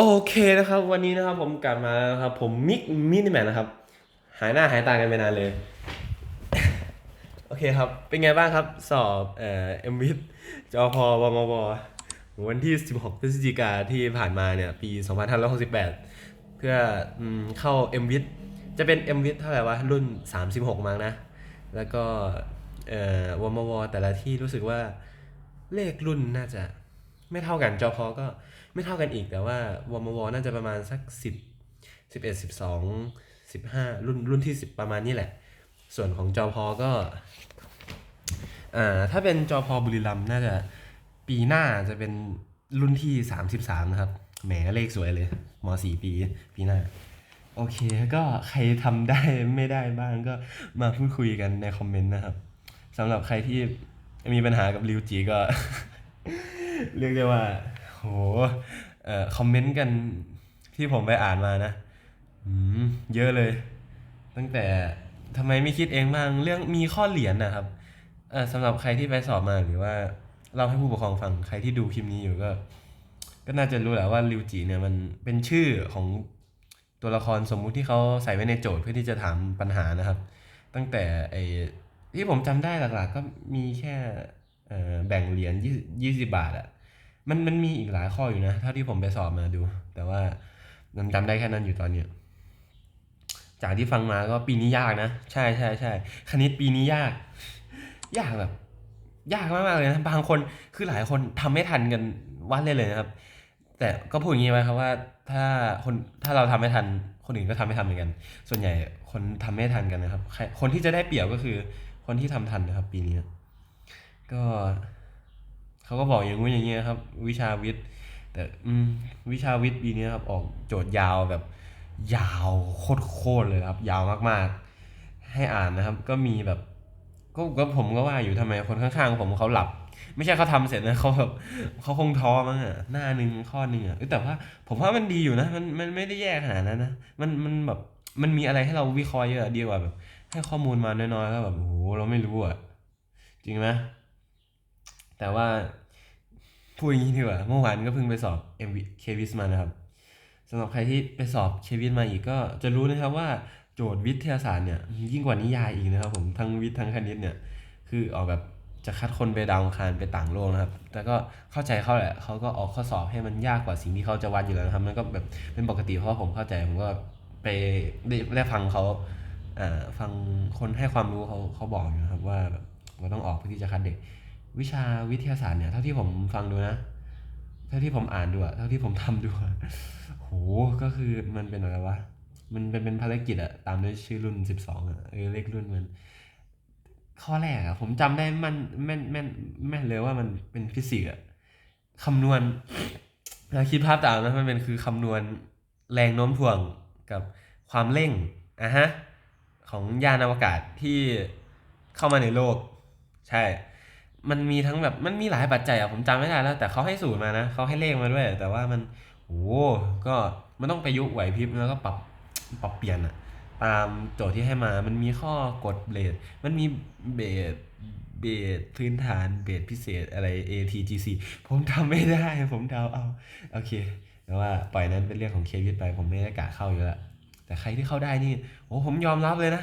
โอเคนะครับวันนี้นะครับผมกลับมาแล้วครับ ผมมิกมินิแมนนะครับ หายหน้าหายตากันไปนานเลย โอเคครับ เป็นไงบ้างครับ สอบเอ่อเอ็มวิทจอพอวมววันที่ 16 พฤศจิกาที่ผ่านมาเนี่ยปี 2568 เพื่ออเข้า m w i t จะเป็น m w i t เท่าไหร่วะ รุ่น 36 มั้งนะ แล้วก็เอ่อวมวแต่ละที่รู้สึกว่าเลขรุ่นน่าจะไม่เท่ากันจอพอก็ ไม่เท่ากันอีกแต่ว่าวมวน่าจะประมาณสัก 10 11 12 15 รุ่นรุ่นที่ 10 ประมาณนี้แหละ ส่วนของจอพอก็อ่าถ้าเป็นจอพอบุรีรัมน่าจะปีหน้าจะเป็นรุ่นที่ 33 นะครับ แหมเลขสวยเลยม .4 ปี ปีหน้า โอเค ก็ใครทำได้ไม่ได้บ้างก็มาพูดคุยกันในคอมเมนต์นะครับสำหรับใครที่มีปัญหากับริวจีก็ เรียกได้ว่า เอ่อคอมเมนต์กันที่ผมไปอ่านมานะอืมเยอะเลย ตั้งแต่ทำไมไม่คิดเองบ้างเรื่องมีข้อเหรียญนะครับเออสำหรับใครที่ไปสอบมาหรือว่าเล่าให้ผู้ปกครองฟังใครที่ดูคลิปนี้อยู่ก็ ก็น่าจะรู้แหละว่าริวจิเนี่ยมันเป็นชื่อของตัวละครสมมุติที่เขาใส่ไว้ในโจทย์เพื่อที่จะถามปัญหานะครับ ตั้งแต่ไอ้ที่ผมจำได้หลักๆ ก็มีแค่เอ่อแบ่งเหรียญยี่สิบบาทอะ มันมันมีอีกหลายข้ออยู่นะเท่าที่ผมไปสอบมาดู แต่ว่ามันจำได้แค่นั้นอยู่ตอนเนี้ยจากที่ฟังมาก็ปีนี้ยากนะ ใช่ใช่ใช่คณิตปีนี้ยาก ยากแบบ ยากมากๆเลยนะบางคนคือหลายคนทำไม่ทันกันวันเลยเลยนะครับ แต่ก็พูดอย่างนี้ไว้ครับว่า ถ้าคนถ้าเราทำไม่ทัน คนอื่นก็ทำไม่ทันเหมือนกัน ส่วนใหญ่คนทำไม่ทันกันนะครับ คนที่จะได้เปรียบก็คือ คนที่ทำทันนะครับ ปีนี้ก็ เขาก็บอกอย่างงู้นอย่างเงี้ยครับ วิชาวิทย์ แต่อืมวิชาวิทย์ปีนี้ครับออกโจทย์ยาวแบบ ยาวโคตรๆเลยครับ ยาวมากๆ ให้อ่านนะครับ ก็มีแบบก็ก็ผมก็ว่าอยู่ทำไมคนข้างๆ ผมเขาหลับ ไม่ใช่เขาทำเสร็จนะเขาแบบเขาคงท้อมั้งอะหน้าหนึ่งข้อหนึ่งอะแต่ว่าผมว่ามันดีอยู่นะ มันมันไม่ได้แย่ขนาดนั้นนะมันมันแบบมันมีอะไรให้เราวิเคราะห์เยอะดีกว่าแบบ ให้ข้อมูลมาน้อยๆแล้วแบบโอ้โหเราไม่รู้อะจริงไหม แต่ว่าพูดอย่างนี้ดีกว่าเมื่อวานก็เพิ่งไปสอบ MV เควิสมานะครับสำหรับใครที่ไปสอบเควิสมาอีกก็จะรู้นะครับว่าโจทย์วิทยาศาสตร์เนี่ยยิ่งกว่านิยายอีกนะครับผมทั้งวิทย์ทั้งคณิตเนี่ยคือออกแบบจะคัดคนไปดาวอังคารไปต่างโลกนะครับ แต่ก็เข้าใจเขาแหละเขาก็ออกข้อสอบให้มันยากกว่าสิ่งที่เขาจะวัดอยู่แล้วนะครับมันก็แบบเป็นปกติเพราะผมเข้าใจผมก็ไปได้ได้ฟังเขาอ่าฟังคนให้ความรู้เขาเขาบอกอยู่นะครับว่าแบบเราต้องออกเพื่อที่จะคัดเด็ก วิชาวิทยาศาสตร์เนี่ยเท่าที่ผมฟังดูนะ เท่าที่ผมอ่านดูอะเท่าที่ผมทำดูอะโหก็คือมันเป็นอะไรวะมันเป็นเป็นภารกิจอะตามด้วยชื่อรุ่นสิบสองอะเออเลขรุ่นมัน ข้อแรกอะผมจำได้มันแม่นแม่นแม่นเลยว่ามันเป็นฟิสิกส์อะคำนวณเราคิดภาพตามนะมันเป็นคือคำนวณแรงโน้มถ่วงกับความเร่งอะฮะของยานอวกาศที่เข้ามาในโลก ใช่ มันมีทั้งแบบมันมีหลายปัจจัยอะผมจำไม่ได้แล้ว แต่เขาให้สูตรมานะเขาให้เลขมาด้วย แต่ว่ามันโอ้ก็มันต้องไปยุกต์ไหวพริบแล้วก็ปรับปรับเปลี่ยนอะตามโจทย์ที่ให้มามันมีข้อกฎเบสมันมีเบสเบสพื้นฐานเบสพิเศษอะไร ATGC ผมทำไม่ได้ผมเดาเอาโอเคแต่ว่าปล่อยนั้นเป็นเรื่องของเควิทไป ผมไม่ได้กะเข้าอยู่แล้วแต่ใครที่เข้าได้นี่โอ้ผมยอมรับเลยนะ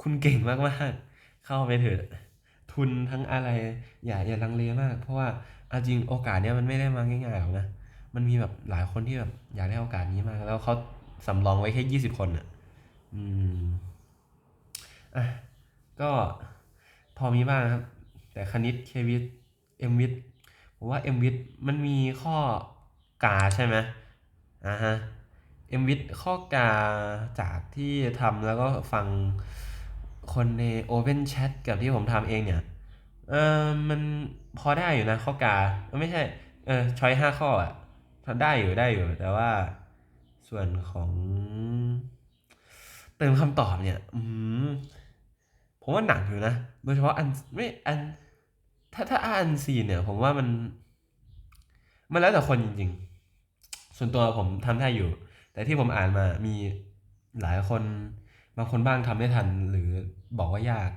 คุณเก่งมากๆ เข้าไปเถอะ ทุนทั้งอะไร อย่าอย่าลังเลมาก เพราะว่าอาจริงโอกาสเนี้ยมันไม่ได้มาง่ายๆหรอกนะมันมีแบบหลายคนที่แบบอยากได้โอกาสนี้มาก แล้วเขาสำรองไว้แค่ยี่สิบคนอะ อืมอะก็พอมีบ้างครับ แต่คณิตเควิทเอ็มวิทผมว่าเอ็มวิทมันมีข้อกาใช่ไหมอ่าฮะเอ็มวิทข้อกาจากที่ทำแล้วก็ฟัง คนใน Open Chat กับที่ผมทำเองเนี่ย เออมันพอได้อยู่นะข้อกาไม่ใช่ เออช้อยห้าข้ออะทำได้อยู่ได้อยู่ แต่ว่าส่วนของเติมคำตอบเนี่ย อืมผมว่าหนักอยู่นะ โดยเฉพาะอันไม่อัน ถ้าถ้าอันซีเนี่ย ผมว่ามัน มันแล้วแต่คนจริง ๆ ส่วนตัวผมทำได้อยู่ แต่ที่ผมอ่านมามีหลายคนบางคนบ้างทำไม่ทันหรือ บอกว่ายาก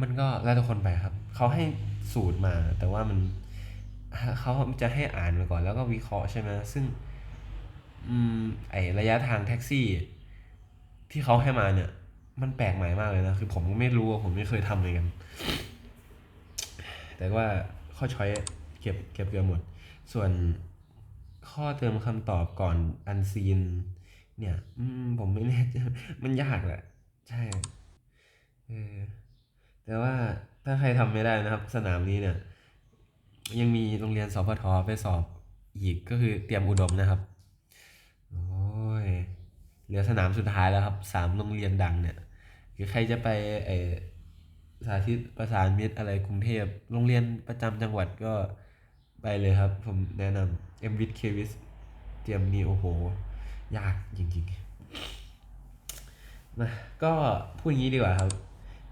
มันก็แล้วแต่คนไปครับ เขาให้สูตรมา แต่ว่ามันเขาจะให้อ่านมาก่อน แล้วก็วิเคราะห์ใช่ไหมซึ่ง อืม ไอระยะทางแท็กซี่ ที่เขาให้มาเนี่ย มันแปลกใหม่มากเลยนะ คือผมไม่รู้ผมไม่เคยทำเลยกัน แต่ว่าข้อช้อยเก็บเก็บเกือบหมด ส่วนข้อเติมคำตอบก่อนอันซีน เนี่ย อืม ผมไม่แน่ใจมันยากแหละ ใช่ แต่ว่าถ้าใครทำไม่ได้นะครับ สนามนี้เนี่ย ยังมีโรงเรียนสพทไปสอบอีกก็คือเตรียมอุดมนะครับ โอ้ยเหลือสนามสุดท้ายแล้วครับสามโรงเรียนดังเนี่ยคือใครจะไปไอสาธิตประสานมิตรอะไรกรุงเทพโรงเรียนประจำจังหวัดก็ไปเลยครับ ผมแนะนำเอ็มวิทเควิสเตรียมนี่โอ้โห ยากจริงๆมาก็พูดอย่างนี้ดีกว่าครับ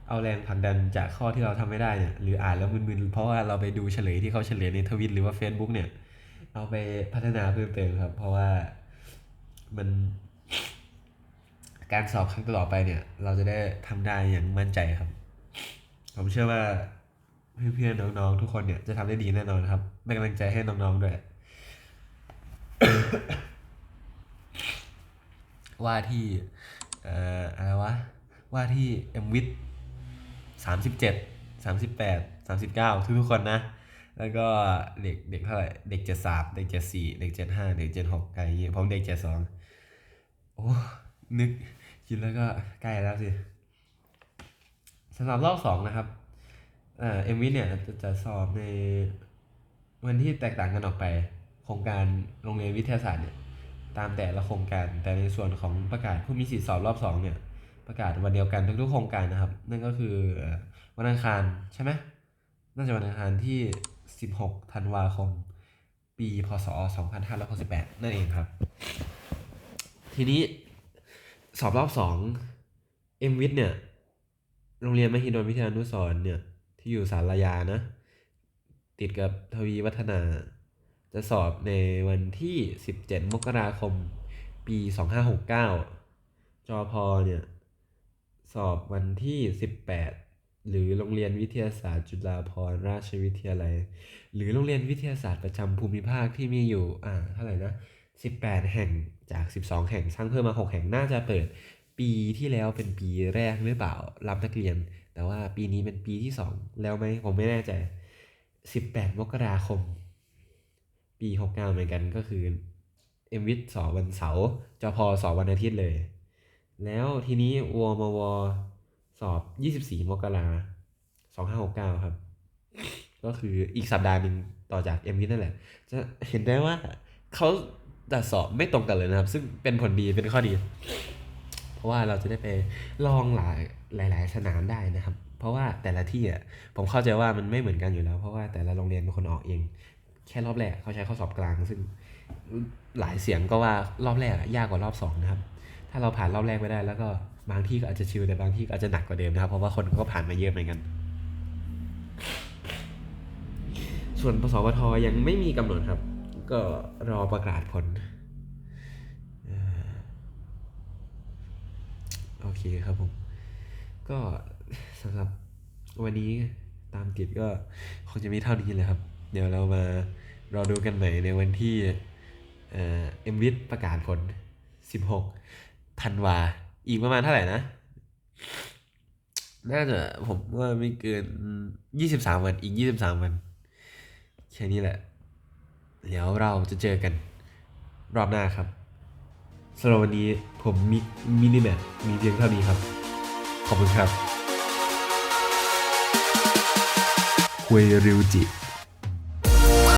เอาแรงผลักดันจากข้อที่เราทำไม่ได้เนี่ยหรืออ่านแล้วมึนๆเพราะว่าเราไปดูเฉลยที่เขาเฉลยในทวิตหรือว่า Facebook เนี่ย เอาไปพัฒนาเพิ่มเติมครับ เพราะว่ามันการสอบครั้งต่อไปเนี่ย เราจะได้ทำได้อย่างมั่นใจครับ ผมเชื่อว่าเพื่อนๆน้องๆทุกคนเนี่ยจะทำได้ดีแน่นอนครับเป็นกำลังใจให้น้องๆด้วยว่าที่ เอ่ออะไรวะ ว่าที่เอ็มวิท สามสิบเจ็ดสามสิบแปดสามสิบเก้าทุกทุกๆคนนะ แล้วก็เด็กเด็กเท่าไหร่เด็กเจ็ดสามเด็กเจ็ดสี่เด็กเจ็ดห้าเด็กเจ็ดหกอะไรอย่างเงี้ยผมเด็กเจ็ดสองโอ้ นึกคิดแล้วก็ใกล้แล้วสิสำหรับรอบสองนะครับเอ่อเอ็มวิเนี่ยจะจะสอบในวันที่แตกต่างกันออกไป โครงการโรงเรียนวิทยาศาสตร์เนี่ยตามแต่ละโครงการแต่ในส่วนของประกาศผู้มีสิทธิสอบรอบสองเนี่ย ประกาศวันเดียวกันทุกๆโครงการนะครับ นั่นก็คือวันอังคารใช่ไหมน่าจะวันอังคารที่ 16 ธันวาคม ปีพศ 2568 นั่นเองครับ ทีนี้สอบรอบสองเอ็มวิทเนี่ย โรงเรียนมหิดลวิทยานุสรเนี่ย ที่อยู่สารยานะ ติดกับทวีวัฒนา จะสอบในวันที่ 17 มกราคม ปี 2569 จอพอเนี่ย สอบวันที่ 18 หรือโรงเรียนวิทยาศาสตร์ จุฬาภรณราชวิทยาลัย หรือโรงเรียนวิทยาศาสตร์ประจำภูมิภาคที่มีอยู่ อ่า เท่าไหร่นะ 18 แห่งจาก 12 แห่งสร้างเพิ่มมา 6 แห่งน่าจะเปิดปีที่แล้วเป็นปีแรกหรือเปล่ารับนักเรียน แต่ว่าปีนี้เป็นปีที่ 2 แล้วไหมผมไม่แน่ใจ 18 มกราคม ปี 69 เหมือนกันก็คือเอ็มวิทสอบวันเสาร์จอพอสอบวันอาทิตย์เลย แล้วทีนี้วมวสอบ24มกราคม2569ครับ ก็คืออีกสัปดาห์หนึ่งต่อจากเอ็มวินั่นแหละ จะเห็นได้ว่าเขาจัดสอบไม่ตรงกันเลยนะครับ ซึ่งเป็นผลดีเป็นข้อดี เพราะว่าเราจะได้ไปลองหลายหลาย ๆ สนามได้นะครับ เพราะว่าแต่ละที่อะผมเข้าใจว่ามันไม่เหมือนกันอยู่แล้ว เพราะว่าแต่ละโรงเรียนเป็นคนออกเอง แค่รอบแรกเขาใช้ข้อสอบกลาง ซึ่งหลายเสียงก็ว่ารอบแรกอะยากกว่ารอบสองนะครับาเราผ่านรอบแรกไม่ได้ แล้วก็บางที่ก็อาจจะชิลแต่บางที่ก็อาจจะหนักกว่าเดิมนะครับ เพราะว่าคนก็ผ่านมาเยอะเหมือนกัน ส่วนปสวทยังไม่มีกำหนดครับ ก็รอประกาศผลโอเคครับผม ก็สำหรับวันนี้ตามติดก็คงจะมีเท่านี้เลยครับ เดี๋ยวเรามารอดูกันใหม่ในวันที่เอ่อ็มวิทประกาศผล 16 ธันวา อีกประมาณเท่าไหร่นะ น่าจะผมว่าไม่เกิน23วัน อีก23วัน แค่นี้แหละ เดี๋ยวเราจะเจอกันรอบหน้าครับสำหรับวันนี้ผมมิมินิแมทมีเพียงเท่านี้ครับ ขอบคุณครับคุยริวจิ